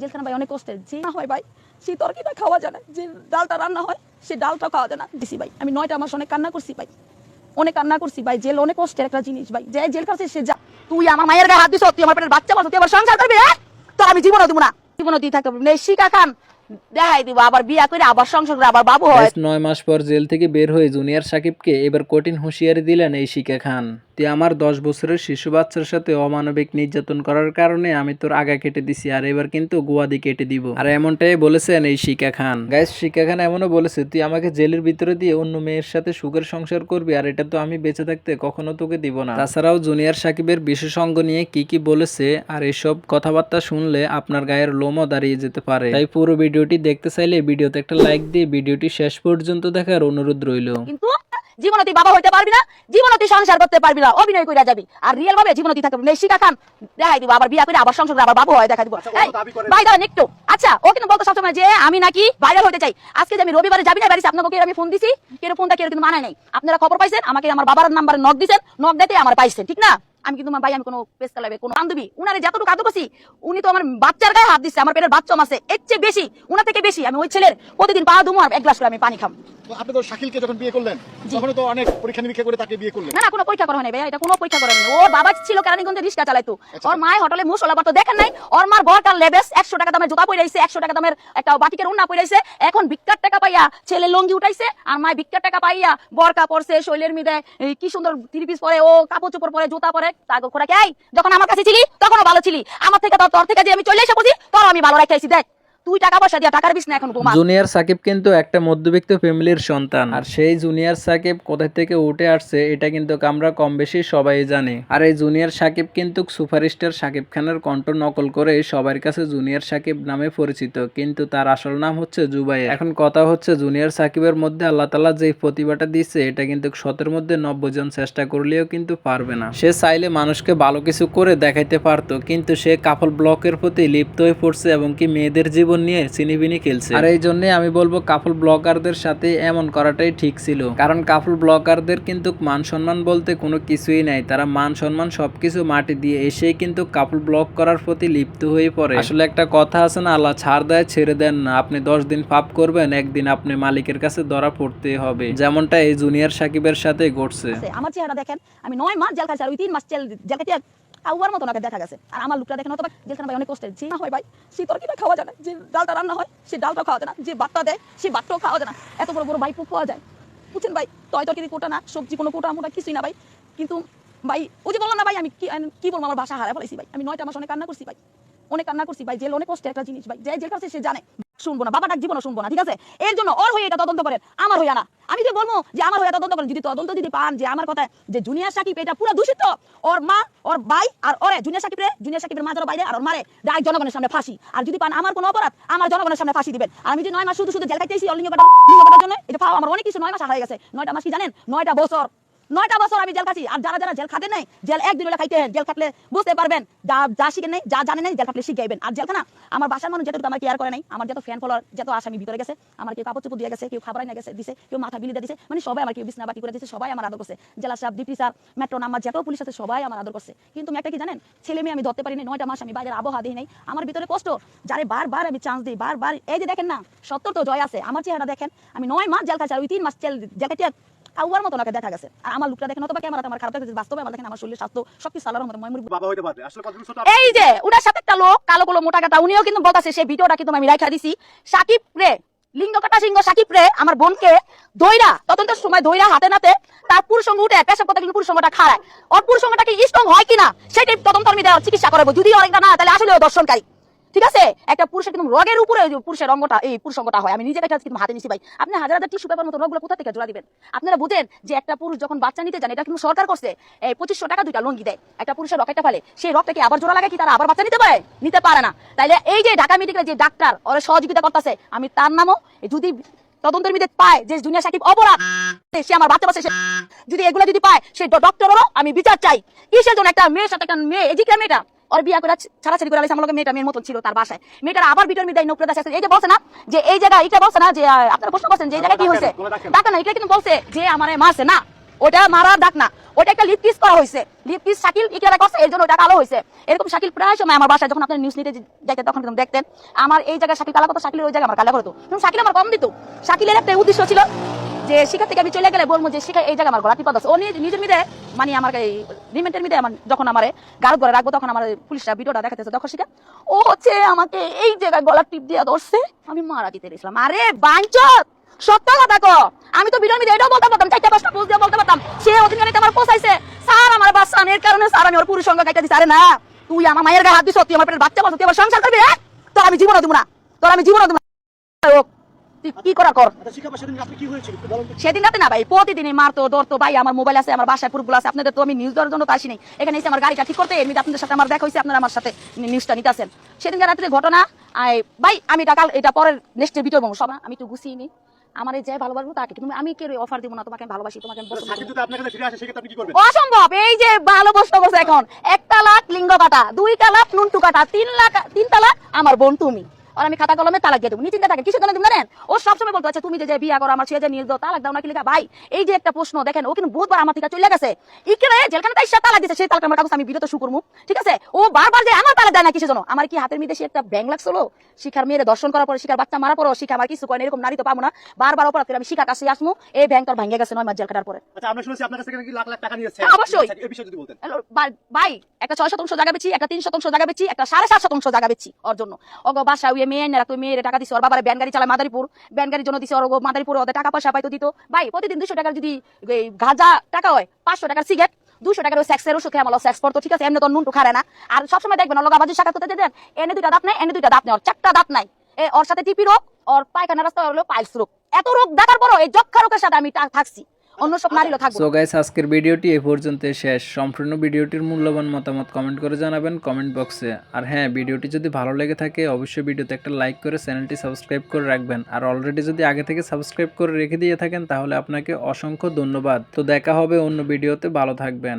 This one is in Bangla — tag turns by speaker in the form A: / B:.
A: জেলখানা ভাই অনেক কষ্টে যে না হয় ভাই সেই তরকিটা খাওয়া যায় না। যে ডালটা রান্না হয়, সে ডালটা খাওয়া যায় না। দিছি ভাই, আমি নয়টা মাস অনেক কান্না করছি ভাই। অনেক কান্না করছি ভাই, জেল অনেক কষ্টের একটা জিনিস ভাই। যে জেল কাছে সে যা। তুই আমার মায়ের গায়ে হাত দিছ, তুই আমার পেটের বাচ্চা বল তুই আবার সংসার করবি তো তোর আমি জীবনও দিব না। জীবনও দিয়ে নেই শিকা খান দেখাই দিব, আবার বিয়া করে আবার সংসার আবার বাবু হয়।
B: নয় মাস পর জেল থেকে বের হয়ে জুনিয়র সাকিবকে এবার কঠিন হুঁশিয়ারি দিলেন এই শিকা খান। আমার দশ বছরের শিশু বাচ্চার সাথে অমানবিক নির্যাতন করার কারণে আমি তোর কেটে দিছি, আর এবার কিন্তু কেটে দিব। আর এমনটাই বলেছেন এই শিকা খান। গাইস, শিকা খান এমনও বলেছে, তুই আমাকে জেলের ভিতরে দিয়ে অন্য মেয়ের সাথে সুখের সংসার করবি, আর এটা তো আমি বেঁচে থাকতে কখনো তোকে দিব না। তাছাড়াও জুনিয়র সাকিবের বিশেষজ্ঞ নিয়ে কি কি বলেছে, আর এসব কথাবার্তা শুনলে আপনার গায়ের লোমও দাঁড়িয়ে যেতে পারে। তাই পুরো ভিডিওটি দেখতে চাইলে ভিডিওতে একটা লাইক দিয়ে ভিডিওটি শেষ পর্যন্ত দেখার অনুরোধ রইল।
A: কিন্তু জীবনে তুই বাবা হইতে পারবি না জীবনে তুই সংসার করতে পারবি না অভিনয় করে যাবি। আর রিয়েল ভাবে জীবনে তুই থাকবি। এই খান দেখাই দিব আবার বিয়া করে আবার সংসার করে আবার বাবু হয় দেখা দিব। ভাই দাঁড়ান একটু আচ্ছা ও কিন্তু বলতো সবসময় যে আমি নাকি ভাইরাল হতে চাই। আজকে যে আমি রবিবারে যাবি না বাড়িতে আপনাকে আমি ফোন দিছি কেউ ফোনটা কেউ কিন্তু মানায় নাই। আপনারা খবর পাইছেন আমাকে আমার বাবার নাম্বারে নক দিছেন নক দিতে আমার পাইছেন ঠিক না? আমি কিন্তু ভাই, আমি কোনো পেস কালাবে কোনো বান্ধবী, উনারে যতটুকু আদর করছি, উনি তো আমার বাচ্চার গায়ে হাত দিচ্ছে, আমার পেটের বাচ্চা মাসে এর চেয়ে বেশি, উনার থেকে বেশি, আমি ওই ছেলের প্রতিদিন পা ধুমো আর এক গ্লাস করে আমি পানি খাম
C: আপনি তো শাকিলকে যখন বিয়ে করলেন তখন তো অনেক পরীক্ষা নিরীক্ষা করে তাকে বিয়ে করলেন।
A: না না কোনো পরীক্ষা করা হয় নাই ভাইয়া এটা কোনো পরীক্ষা করা হয়নি। ওর বাবা ছিল কেরানীগঞ্জে রিক্সা চালাইতো। ওর মায়ের হোটেলে মুসলা বাতো দেখেন নাই ওর মার বর লেবেস একশো টাকা দামের জুতা টাকা দামের একটা বাটিকের উন্না এখন ভিক্ষার টাকা পাইয়া ছেলে লঙ্গি উঠাইছে আর মায় ভিক্ষার টাকা পাইয়া বরকা পরছে শৈলের মিদে কি সুন্দর থ্রি পিস পরে ও কাপড় চোপড় পরে জুতা পরে কে যখন আমার কাছে ছিলি তখনও ভালো ছিলি। আমার থেকে তোর থেকে যে আমি চলে এসে বসি তোর আমি ভালো রাখাইছি দেখ। তুই টাকা পয়সা দিয়া টাকার বিষ না এখন ঘুমা
B: জুনিয়র সাকিব কিন্তু একটা মধ্যবিত্ত ফ্যামিলির সন্তান। আর সেই জুনিয়র সাকিব কোথা থেকে উঠে আসছে, এটা কিন্তু আমরা কম বেশি সবাই জানি। আর এই জুনিয়র সাকিব কিন্তু সুপারস্টার সাকিব খানের কণ্ঠ নকল করে সবার কাছে জুনিয়র সাকিব নামে পরিচিত। কিন্তু তার আসল নাম হচ্ছে জুবাই এখন কথা হচ্ছে জুনিয়র সাকিবের মধ্যে আল্লাহ তালা যে প্রতিভাটা দিচ্ছে, এটা কিন্তু শতের মধ্যে নব্বই জন চেষ্টা করলেও কিন্তু পারবে না। সে চাইলে মানুষকে ভালো কিছু করে দেখাইতে পারতো, কিন্তু সে কাপল ব্লকের প্রতি লিপ্ত হয়ে পড়ছে, এবং কি মেয়েদের জীবন নিয়ে চিনিবিনি খেলছে। আর এই জন্য আমি বলব কাপল ব্লগারদের সাথে এমন করাটাই ঠিক ছিল। কারণ কাপল ব্লগারদের কিন্তু মান সম্মান বলতে কোনো কিছুই নাই। তারা মান সম্মান সবকিছু মাটি দিয়ে এসেই কিন্তু কাপল ব্লগ করার প্রতি লিপ্ত হয়ে পড়ে। আসলে একটা কথা আছে না আল্লাহ ছাড় দেয় ছেড়ে দেন না। আপনি দশ দিন পাপ করবেন একদিন আপনি মালিকের কাছে ধরা পড়তে হবে। যেমনটা এই জুনিয়র সাকিবের সাথে ঘটছে।
A: আমার চেহারা দেখেন আমি নয় মাস জেল খাইছি আর ওই তিন মাস জেল জেল খাওয়ার মতো ওনাকে দেখা গেছে। আর আমার লুকটা দেখেন অথবা জেলখানা ভাই অনেক কষ্টের যে না হয় ভাই সেই তরকিটা খাওয়া যায় না, যে ডালটা রান্না হয় সেই ডালটা খাওয়া যায় না, যে বাটটা দেয় সেই বাটটাও খাওয়া যায় না, এত বড় বড় বাইক খাওয়া যায়। বুঝছেন ভাই, তয় তরকারি কোটা না, সবজি কোনো কোটা, মোটা কিছুই না ভাই। কিন্তু ভাই, ওই যে বললাম না ভাই, আমি কি কি বলব, আমার ভাষা হারা ফেলেছি ভাই। আমি নয়টা মাস অনেক কান্না করছি ভাই। অনেক কান্না করছি ভাই, জেল অনেক কষ্টের একটা জিনিস ভাই, যে জেল কাছে সে জানে। শুনব না বাবা ডাক জীবনও শুনব না, ঠিক আছে? এর জন্য ওর হয়ে এটা তদন্ত করেন, আমার হইয়া না। আমি যে বলব যে আমার হয়ে তদন্ত করেন, যদি তদন্ত যদি পান যে আমার কথা যে জুনিয়র সাকিব এটা পুরো দূষিত, ওর মা, ওর ভাই আর ওরে, জুনিয়র সাকিব রে জুনিয়র সাকিবের মা যারা বাইরে আর ওর মারে ডাক জনগণের সামনে ফাঁসি। আর যদি পান আমার কোনো অপরাধ, আমার জনগণের সামনে ফাঁসি দিবেন। আমি যে নয় মাস শুধু শুধু জেল খাইতেছি অলিঙ্গ কাটার লিঙ্গ কাটার জন্য এটা পাওয়া আমার অনেক কিছু নয় মাস হয়ে গেছে। নয়টা মাস কি জানেন? নয়টা বছর নয়টা বছর আমি জেল খাচ্ছি। আর যারা যারা জেল খাতে নাই, জেল একদিন হলে খাইতে জেল খাটলে বুঝতে পারবেন, যা যা শিখেন নাই, যা জানেন নাই, জেল খাটলে শিখাইবেন আর জেলখানা, আমার বাসার মানুষ যেটুকু আমার কেয়ার করে নাই, আমার যত ফ্যান ফলোয়ার যত আসামি ভিতরে গেছে, আমার কেউ কাপড় চোপড় দিয়ে গেছে, কেউ খাবার গেছে, দিছে, কেউ মাথা বিলি দিয়ে দিছে মানে সবাই আমার কেউ বিছনা করে দিছে, সবাই আমার আদর করছে। জেলা সাহেব ডিপি স্যার মেট্রো নাম্বার যত পুলিশ আছে, সবাই আমার আদর করছে। কিন্তু একটা কি জানেন, ছেলে মেয়ে আমি ধরতে পারিনি নয়টা মাস আমি বাইরের আবহাওয়া দিই নাই, আমার ভিতরে কষ্ট। যারে বারবার আমি চান্স দিই, বারবার, এই যে দেখেন না, সত্তর তো জয় আছে, আমার চেহারা দেখেন, আমি নয় মাস জেল খাচ্ছি, আর ওই তিন মাস জেল জেল খাওয়ার মতো ওনাকে দেখা গেছে। আর আমার লুকটা দেখেন অথবা ক্যামেরাতে আমার খারাপ লাগছে বাস্তবে আমার দেখেন আমার শরীর স্বাস্থ্য সবকিছু আল্লাহর মতো ময়মুর
C: বাবা হইতে পারবে। আসলে কত ছোট
A: এই যে উনার সাথে একটা লোক কালো কালো মোটা কাটা উনিও কিন্তু বলতাছে সেই ভিডিওটা কিন্তু আমি রাখা দিছি। সাকিব রে লিঙ্গ কাটা সিংহ সাকিব রে আমার বোনকে দইরা তদন্তের সময় দইরা হাতে নাতে তার পুরুষ সঙ্গে উঠে পেশাব করতে কিন্তু পুরুষ সঙ্গটা খাড়ায়। ওর পুরুষ সঙ্গটা কি স্ট্রং হয় কিনা সেটাই তদন্ত আমি চিকিৎসা করাবো। যদি অনেকটা না তাহলে আসলে দর্শনকারী। ঠিক আছে? একটা পুরুষের কিন্তু রগের উপরে পুরুষের রঙটা এই পুরুষ অঙ্গটা হয়। আমি নিজে একটা কিন্তু হাতে নিছি ভাই। আপনি হাজার হাজার টিস্যু পেপার মতো রোগগুলো কোথা থেকে জোড়া দিবেন? আপনারা বুঝেন যে একটা পুরুষ যখন বাচ্চা নিতে যান, এটা কিন্তু সরকার করছে। এই পঁচিশশো টাকা দুইটা লঙ্গি দেয়। একটা পুরুষের রকেটটা ফেলে, সেই রক্তকে আবার জোড়া লাগে কি তারা আবার বাচ্চা নিতে পারে? নিতে পারে না। তাইলে এই যে ঢাকা মেডিকেলের যে ডাক্তার, ওরা সহযোগিতা করতেছে। আমি তার নামও যদি তদন্তের মধ্যে পায় যে দুনিয়া সাকিব অপরাধ, সে আমার বাচ্চা বাচ্চা যদি এগুলো যদি পায়, সে ডক্টর হলো, আমি বিচার চাই। কিসের জন্য? একটা মেয়ের সাথে একটা মেয়ে এদিকে মেয়েটা? ওর বিয়া করে ছাড়াছাড়ি করে আমার মেয়েটা মেয়ের মতন ছিল তার বাসায়। মেয়েটার আবার বিটার মিদায় নৌকরে দাস এই যে বলছে না যে এই জায়গা এটা বলছে না যে আপনারা প্রশ্ন করছেন যে এই জায়গায় কি হয়েছে? না এটা কিন্তু বলছে যে আমার মারছে না। ওটা মারার ডাক না। ওটা একটা লিপ কিস করা হয়েছে। লিপ কিস শাকিল ইকেরা করছে এর জন্য ওটা কালো হয়েছে। এরকম শাকিল প্রায় সময় আমার বাসায় যখন আপনার নিউজ নিতে যাইতে তখন এরকম দেখতেন। আমার এই জায়গায় শাকিল কালা করতো শাকিলের ওই জায়গায় আমার কালা করতো কিন্তু শাকিল আমার কম দিত। শাকিলের একটা উদ্দেশ্য ছিল যে শিখা থেকে আমি চলে গেলে বলব যে শিখা এই জায়গায় আমার গলা টিপা দশ ও নিজ- নিজের মিদে মানে আমার এই রিমেন্টের মিদে আমার যখন আমার গারদ করে রাখব, তখন আমার পুলিশরা ভিডিওটা দেখাতেছে। তখন শিখা, ও হচ্ছে আমাকে এই জায়গায় গলা টিপ দিয়ে ধরছে। আমি মারা দিতে গেছিলাম। আরে বাঞ্চত! সত্য কথা কো আমি তো ভিডিওর মধ্যে এটাও বলতে পারতাম চারটা পাঁচটা দিয়ে বলতে পারতাম সে ওদিন গাড়িতে আমার পোষাইছে স্যার আমার বাচ্চা এর কারণে স্যার আমি ওর পুরুষ সঙ্গে কাইটা দিছি। আরে না তুই আমার মায়ের গায়ে হাত দিছ তুই আমার পেটের বাচ্চা বলছ তুই আমার সংসার করবি হ্যাঁ? তোর আমি জীবনও দেবো না। তোর আমি জীবনও দেবো না। কি করা কর?
C: আচ্ছা সেদিন।
A: রাতে না ভাই প্রতিদিনই মারতো ধরতো ভাই আমার মোবাইল আছে আমার বাসায় পুরোগুলো আছে আপনাদের তো আমি নিউজ দেওয়ার জন্য তো আসিনি। এখানে এসে আমার গাড়িটা ঠিক করতে এমনিতে আপনাদের সাথে আমার দেখা হয়েছে আপনারা আমার সাথে নিউজটা নিতে আসেন সেদিন রাত্রে ঘটনা ভাই আমি এটা কাল এটা পরের নেক্সটের ভিডিও বলব সব আমি একটু গুছিয়ে নিই। আমার এই যে ভালোবাসবো তাকে তুমি আমি কে অফার দিব না? তোমাকে আমি ভালোবাসি তোমাকে আমি পছন্দ করি।
C: সাকিব যদি কাছে ফিরে আসে সেক্ষেত্রে আপনি কি করবেন?
A: অসম্ভব! এই যে ভালো বসে এখন এক তালাক লিঙ্গ কাটা দুই তালাক নুনটু কাটা তিন লাখ তিন তালাক আমার বোন তুমি। আর আমি খাতা কলমে তালাক দিয়ে দেবো। নিচিন্তা থাকে কিছু জন্য জানেন? ও সবসময় বলতো আচ্ছা তুমি যে বিয়া করো আমার ছেলে যে নিয়ে দাও তালাক দাও নাকি লেখা? ভাই এই যে একটা প্রশ্ন দেখেন ও কিন্তু বহুতবার আমার থেকে চলে গেছে। ইকরে জেলখানে তাই সে তালাক দিছে সেই তালাক আমার কাছে আমি বিরত শু ঠিক আছে? ও বারবার যে আমার তালাক দেয় না কিছু জন্য? আমার কি হাতের সে একটা ব্যাং লাগছিল শিখার মেয়ের দর্শন করার পরে শিখার বাচ্চা মারা পরে শিখা আমার কিছু করেন এরকম নারী তো পাবো না। বারবার অপরাধ করে আমি শিখার কাছে আসব এই ব্যাংক তোর ভাঙ্গে গেছে নয় মাস জেল কাটার পরে।
C: আচ্ছা আমরা শুনেছি আপনার কাছ নাকি লাখ লাখ টাকা নিয়েছে।
A: হ্যাঁ, অবশ্যই।
C: এই বিষয়ে যদি বলতেন।
A: ভাই- একটা ছয় শতাংশ জায়গা বেচি একটা তিন শতাংশ জায়গা বেচি একটা সাড়ে সাত শতাংশ জায়গা বেচি ওর জন্য। ওগো বাসা টাকা দুশো টাকা সেক্সের ঠিক আছে আর এনে দুইটা দাঁত নাই, এনে দুইটা নেই, ওর সাথে টিপি রোগ পায়খানা রাস্তা হলো পাইলস রোগ। এত রোগ দেখার পরও এই যক্ষা সাথে আমি থাকছি। অন্য সব নারীও থাকব।
B: সো গাইস আজকের ভিডিওটি এ পর্যন্ত শেষ। সম্পূর্ণ ভিডিওটির মূল্যবান মতামত কমেন্ট করে জানাবেন কমেন্ট বক্সে। আর হ্যাঁ ভিডিওটি যদি ভালো লেগে থাকে, অবশ্যই ভিডিওতে একটা লাইক করে চ্যানেলটি সাবস্ক্রাইব করে রাখবেন। আর অলরেডি যদি আগে থেকে সাবস্ক্রাইব করে রেখে দিয়ে থাকেন, তাহলে আপনাকে অসংখ্য ধন্যবাদ। তো দেখা হবে অন্য ভিডিওতে। ভালো থাকবেন।